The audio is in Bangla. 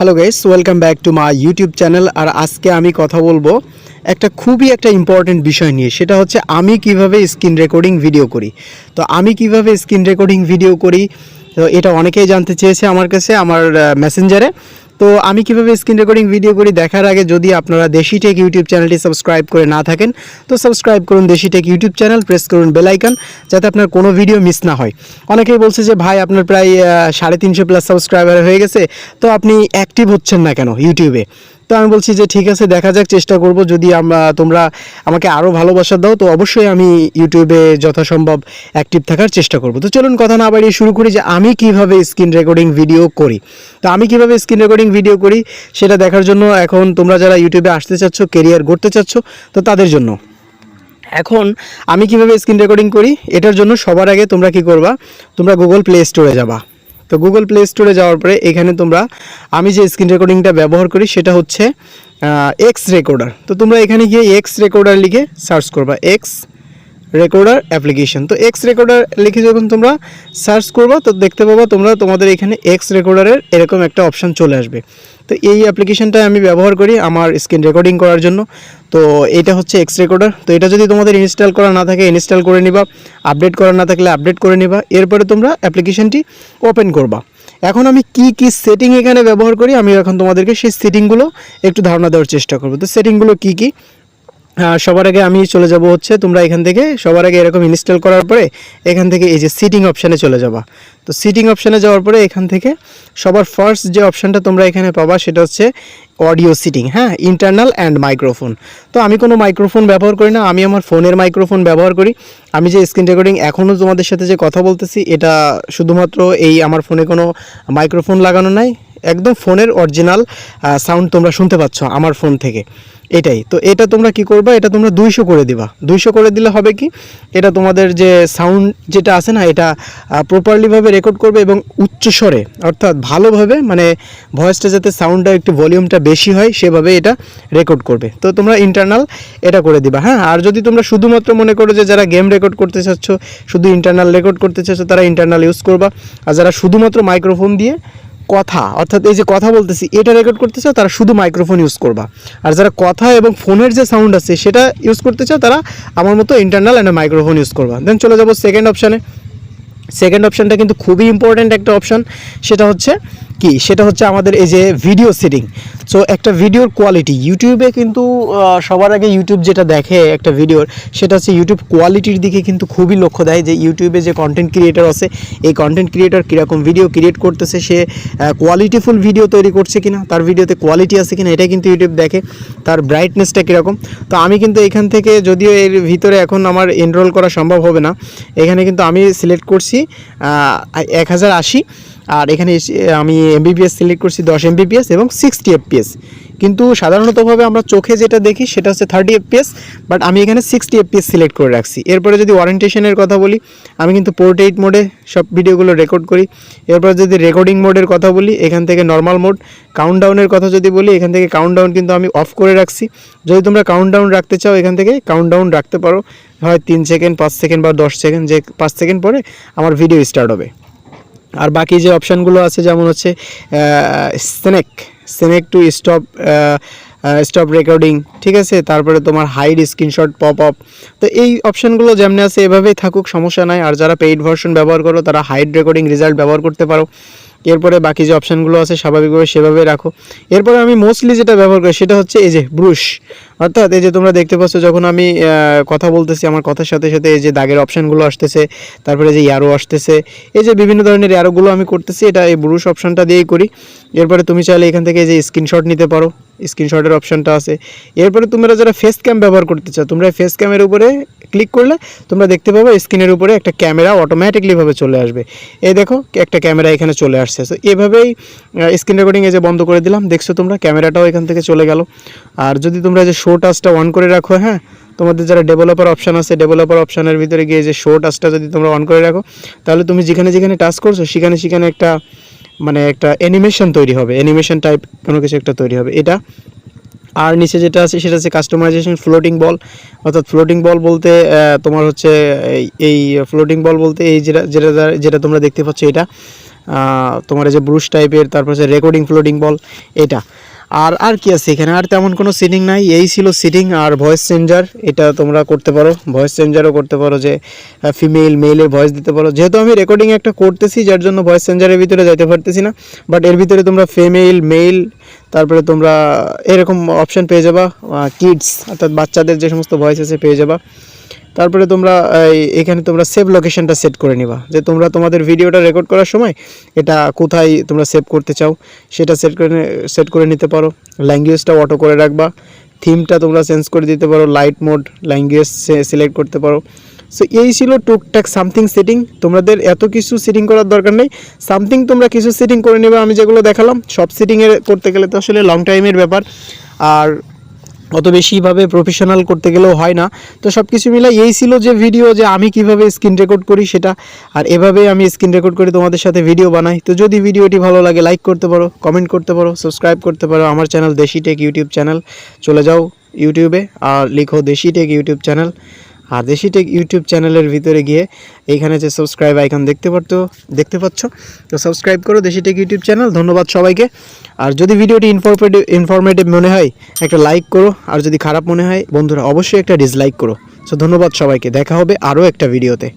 Hello guys welcome back to my YouTube channel আর আজকে আমি কথা বলব একটা খুবই একটা ইম্পর্টেন্ট বিষয় নিয়ে। সেটা হচ্ছে আমি কীভাবে স্ক্রিন রেকর্ডিং ভিডিও করি। তো আমি কীভাবে স্ক্রিন রেকর্ডিং ভিডিও করি? তো এটা অনেকেই জানতে চেয়েছে আমার কাছে, আমার মেসেঞ্জারে তো আমি কীভাবে স্ক্রিন রেকর্ডিং ভিডিও করি দেখার আগে যদি আপনারা দেশি টেক ইউটিউব চ্যানেলটি সাবস্ক্রাইব করে না থাকেন, তো সাবস্ক্রাইব করুন Deshi tech YouTube channel press করুন বেলাইকান যাতে আপনার কোনো ভিডিও মিস না হয়। অনেকেই বলছে যে, ভাই, আপনার প্রায় সাড়ে তিনশো প্লাস সাবস্ক্রাইবার হয়ে গেছে, তো আপনি অ্যাক্টিভ হচ্ছেন না কেন ইউটিউবে তো আমি বলছি যে ঠিক আছে, দেখা যাক, চেষ্টা করব। যদি আমরা, তোমরা আমাকে আরও ভালোবাসা দাও, তো অবশ্যই আমি ইউটিউবে যথাসম্ভব অ্যাক্টিভ থাকার চেষ্টা করব। তো চলুন, কথা না বাড়িয়ে শুরু করি যে আমি কীভাবে স্ক্রিন রেকর্ডিং ভিডিও করি। তো আমি কীভাবে স্ক্রিন রেকর্ডিং ভিডিও করি, সেটা দেখার জন্য এখন তোমরা যারা ইউটিউবে আসতে চাচ্ছ কেরিয়ার গড়তে চাচ্ছ, তো তাদের জন্য। এখন আমি কীভাবে স্ক্রিন রেকর্ডিং করি, এটার জন্য সবার আগে তোমরা কি করবা, তোমরা গুগল প্লে স্টোরে যাবা। তো গুগল প্লে স্টোরে যাওয়ার পরে এখানে তোমরা, আমি যে স্ক্রিন রেকর্ডিংটা ব্যবহার করি সেটা হচ্ছে এক্স রেকর্ডার তো তোমরা এখানে গিয়ে এক্স রেকর্ডার লিখে সার্চ করবা। এক্স রেকর্ডার অ্যাপ্লিকেশন তো এক্স রেকর্ডার লিখে যখন তোমরা সার্চ করবা, তো দেখতে পাবা তোমরা তোমাদের এখানে এক্স রেকর্ডারের এরকম একটা অপশান চলে আসবে। তো এই অ্যাপ্লিকেশনটা আমি ব্যবহার করি আমার স্ক্রিন রেকর্ডিং করার জন্য। তো এটা হচ্ছে এক্স রেকর্ডার তো এটা যদি তোমাদের ইনস্টল করা না থাকে ইনস্টল করে নিবা। আপডেট করা না থাকলে আপডেট করে নিবা। এরপরে তোমরা অ্যাপ্লিকেশনটি ওপেন করবা। এখন আমি কি কি সেটিং এখানে ব্যবহার করি আমি এখন তোমাদেরকে সেই সেটিংগুলো একটু ধারণা দেওয়ার চেষ্টা করব। তো সেটিংগুলো কি কি? সবার আগে আমি চলে যাব হচ্ছে তোমরা এখান থেকে। সবার আগে এরকম ইনস্টল করার পরে এখান থেকে এই যে সিটিং অপশানে চলে যাবা। তো সিটিং অপশানে যাওয়ার পরে এখান থেকে সবার ফার্স্ট যে অপশানটা তোমরা এখানে পাবা সেটা হচ্ছে অডিও সিটিং হ্যাঁ? ইন্টারনাল অ্যান্ড মাইক্রোফোন তো আমি কোনো মাইক্রোফোন ব্যবহার করি না, আমি আমার ফোনের মাইক্রোফোন ব্যবহার করি। আমি যে স্ক্রিন রেকর্ডিং এখনও তোমাদের সাথে যে কথা বলতেছি, এটা শুধুমাত্র এই আমার ফোনে কোনো মাইক্রোফোন লাগানো নাই। একদম ফোনের অরিজিনাল সাউন্ড তোমরা শুনতে পাচ্ছ আমার ফোন থেকে। এটাই। তো এটা তোমরা কি করবা? এটা তোমরা দুইশো করে দিবা। দুইশো করে দিলে হবে কি? এটা তোমাদের যে সাউন্ড যেটা আছে না, এটা প্রপারলিভাবে রেকর্ড করবে এবং উচ্চ স্বরে, অর্থাৎ ভালোভাবে মানে ভয়েসটা যাতে সাউন্ডটা একটু ভলিউমটা বেশি হয়, সেভাবে এটা রেকর্ড করবে। তো তোমরা ইন্টারনাল এটা করে দিবা হ্যাঁ? আর যদি তোমরা শুধুমাত্র মনে করো যে যারা গেম রেকর্ড করতে চাচ্ছ, শুধু ইন্টারনাল রেকর্ড করতে চাচ্ছ, তারা ইন্টারনাল ইউজ করবা। আর যারা শুধুমাত্র মাইক্রোফোন দিয়ে কথা, অর্থাৎ এই যে কথা বলতেছি, এটা রেকর্ড করতে চাও, তারা শুধু মাইক্রোফোন ইউজ করবা। আর যারা কথা এবং ফোনের যে সাউন্ড আছে, সেটা ইউজ করতে চাও, তারা আমার মতো ইন্টারনাল অ্যান্ড মাইক্রোফোন ইউজ করবা। দেন চলে যাব সেকেন্ড অপশানে সেকেন্ড অপশানটা কিন্তু খুবই ইম্পর্ট্যান্ট একটা অপশান সেটা হচ্ছে কি? সেটা হচ্ছে আমাদের এই যে ভিডিও সেটিং সো একটা ভিডিওর কোয়ালিটি ইউটিউবে কিন্তু সবার আগে ইউটিউব যেটা দেখে একটা ভিডিওর সেটা হচ্ছে ইউটিউব কোয়ালিটির দিকে কিন্তু খুবই লক্ষ্য দেয় যে ইউটিউবে যে কন্টেন্ট ক্রিয়েটর আছে, এই কন্টেন্ট ক্রিয়েটর কীরকম ভিডিও ক্রিয়েট করতেছে, সে কোয়ালিটিফুল ভিডিও তৈরি করছে কিনা, তার ভিডিওতে কোয়ালিটি আছে কিনা এটা কিন্তু ইউটিউব দেখে, তার ব্রাইটনেসটা কীরকম। তো আমি কিন্তু এখান থেকে, যদিও এর ভিতরে এখন আমার এনরোল করা সম্ভব হবে না, এখানে কিন্তু আমি সিলেক্ট করছি এক হাজার আশি। আর এখানে আমি এমবিপিএস সিলেক্ট করছি দশ এমবিপিএস এবং সিক্সটি এফপিএস কিন্তু সাধারণতভাবে আমরা চোখে যেটা দেখি সেটা হচ্ছে থার্টি এফপিএস বাট আমি এখানে সিক্সটি এফপিএস সিলেক্ট করে রাখছি। এরপরে যদি ওয়ারেন্টেশনের কথা বলি, আমি কিন্তু পোর্ট্রেট মোডে সব ভিডিওগুলো রেকর্ড করি। এরপর যদি রেকর্ডিং মোডের কথা বলি, এখান থেকে নর্মাল মোড কাউন্টডাউনের কথা যদি বলি, এখান থেকে কাউন্টডাউন কিন্তু আমি অফ করে রাখছি। যদি তোমরা কাউন্টডাউন রাখতে চাও, এখান থেকে কাউন্টডাউন রাখতে পারো। হয় তিন সেকেন্ড পাঁচ সেকেন্ড বা দশ সেকেন্ড যে পাঁচ সেকেন্ড পরে আমার ভিডিও স্টার্ট হবে। আর বাকি যে অপশানগুলো আছে, যেমন হচ্ছে snake snake to stop stop recording ঠিক আছে? তারপরে তোমার হাইড স্ক্রিনশট পপ আপ তো এই অপশানগুলো যেমনি আছে, এভাবেই থাকুক, সমস্যা নাই। আর যারা পেইড ভার্সন ব্যবহার করো, তারা হাইড রেকর্ডিং রেজাল্ট ব্যবহার করতে পারো। এরপরে বাকি যে অপশানগুলো আছে স্বাভাবিকভাবে সেভাবে রাখো। এরপরে আমি মোস্টলি যেটা ব্যবহার করি সেটা হচ্ছে এই যে ব্রুশ। অর্থাৎ এই যে তোমরা দেখতে পাচ্ছ যখন আমি কথা বলতেছি আমার কথার সাথে সাথে এই যে দাগের অপশানগুলো আসতেছে, তারপরে যে ইয়ারো আসতেছে, এই যে বিভিন্ন ধরনের ইয়ারোগুলো আমি করতেছি, এটা এই ব্রুশ অপশানটা দিয়েই করি। এরপরে তুমি চাইলে এখান থেকে যে স্ক্রিনশট নিতে পারো। স্ক্রিনশটের অপশানটা আছে। এরপরে তোমরা যারা ফেস ক্যাম ব্যবহার করতে চাও, তোমরা ফেস ক্যামের উপরে ক্লিক করলে তোমরা দেখতে পাবে স্ক্রিনের উপরে একটা ক্যামেরা অটোমেটিকলিভাবে চলে আসবে। এই দেখো, একটা ক্যামেরা এখানে চলে আসছে। তো এভাবেই স্ক্রিন রেকর্ডিং এই যে বন্ধ করে দিলাম, দেখছ তোমরা ক্যামেরাটাও এখান থেকে চলে গেল। আর যদি তোমরা যে শো টাচটা অন করে রাখো হ্যাঁ তোমাদের যারা ডেভেলপার অপশান আছে ডেভেলপার অপশানের ভিতরে গিয়ে যে শো টাচটা যদি তোমরা অন করে রাখো, তাহলে তুমি যেখানে যেখানে টাচ করছ, সেখানে সেখানে একটা মানে একটা অ্যানিমেশন তৈরি হবে অ্যানিমেশন টাইপ কোনো কিছু একটা তৈরি হবে। এটা, আর নিচে যেটা আছে, সেটা হচ্ছে কাস্টমাইজেশন ফ্লোটিং বল অর্থাৎ ফ্লোটিং বল বলতে তোমার হচ্ছে এই- ফ্লোটিং বল বলতে এই যেটা যেটা যেটা তোমরা দেখতে পাচ্ছ এটা তোমার যে ব্রুশ টাইপের তারপর হচ্ছে রেকর্ডিং ফ্লোডিং বল এটা। আর আর কি আছে এখানে? আর তেমন কোনো সিটিং নাই। এই ছিল সিটিং আর ভয়েস চেঞ্জার এটা তোমরা করতে পারো। ভয়েস চেঞ্জারও করতে পারো যে ফিমেল মেলে ভয়েস দিতে পারো। যেহেতু আমি রেকর্ডিং একটা করতেছি, যার জন্য ভয়েস চেঞ্জারের ভিতরে যাইতে পারতেছি না। বাট এর ভিতরে তোমরা ফিমেল মেল তারপরে তোমরা এরকম অপশন পেয়ে যাবা। কিডস অর্থাৎ বাচ্চাদের যে সমস্ত ভয়েস আছে, পেয়ে যাবা। তারপরে তোমরা এখানে তোমরা সেভ লোকেশনটা সেট করে নিবা। যে তোমরা তোমাদের ভিডিওটা রেকর্ড করার সময় এটা কোথায় তোমরা সেভ করতে চাও, সেটা সেট করে সেট করে নিতে পারো। ল্যাঙ্গুয়েজটা অটো করে রাখবা। থিমটা তোমরা চেঞ্জ করে দিতে পারো। লাইট মোড ল্যাঙ্গুয়েজ সিলেক্ট করতে পারো। সো এই ছিল টুকটাক সামথিং সেটিং তোমাদের এত কিছু সেটিং করার দরকার নেই। সামথিং তোমরা কিছু সেটিং করে নেবে, আমি যেগুলো দেখালাম। সব সেটিংয়ের করতে গেলে তো আসলে লং টাইমের ব্যাপার। আর অত বেশিভাবে প্রফেশনাল করতে গেলেও হয় না। তো সব কিছু মিলাই এই ছিল যে ভিডিও যে আমি কীভাবে স্ক্রিন রেকর্ড করি সেটা। আর এভাবে আমি স্ক্রিন রেকর্ড করে তোমাদের সাথে ভিডিও বানাই। তো যদি ভিডিওটি ভালো লাগে লাইক করতে পারো কমেন্ট করতে পারো সাবস্ক্রাইব করতে পারো আমার চ্যানেল দেশি টেক ইউটিউব চ্যানেল চলে যাও ইউটিউবে আর লিখো দেশি টেক ইউটিউব চ্যানেল আর দেশি টেক ইউটিউব চ্যানেলের ভিতরে গিয়ে এইখানে যে সাবস্ক্রাইব আইকন দেখতে পারতো, দেখতে পাচ্ছ? তো সাবস্ক্রাইব করো দেশি টেক ইউটিউব চ্যানেল ধন্যবাদ সবাইকে। আর যদি ভিডিওটি ইনফরমেটিভ ইনফরমেটিভ মনে হয়, একটা লাইক করো, আর যদি খারাপ মনে হয়, বন্ধুরা অবশ্যই একটা ডিসলাইক করো। সো ধন্যবাদ সবাইকে, দেখা হবে আরও একটা ভিডিওতে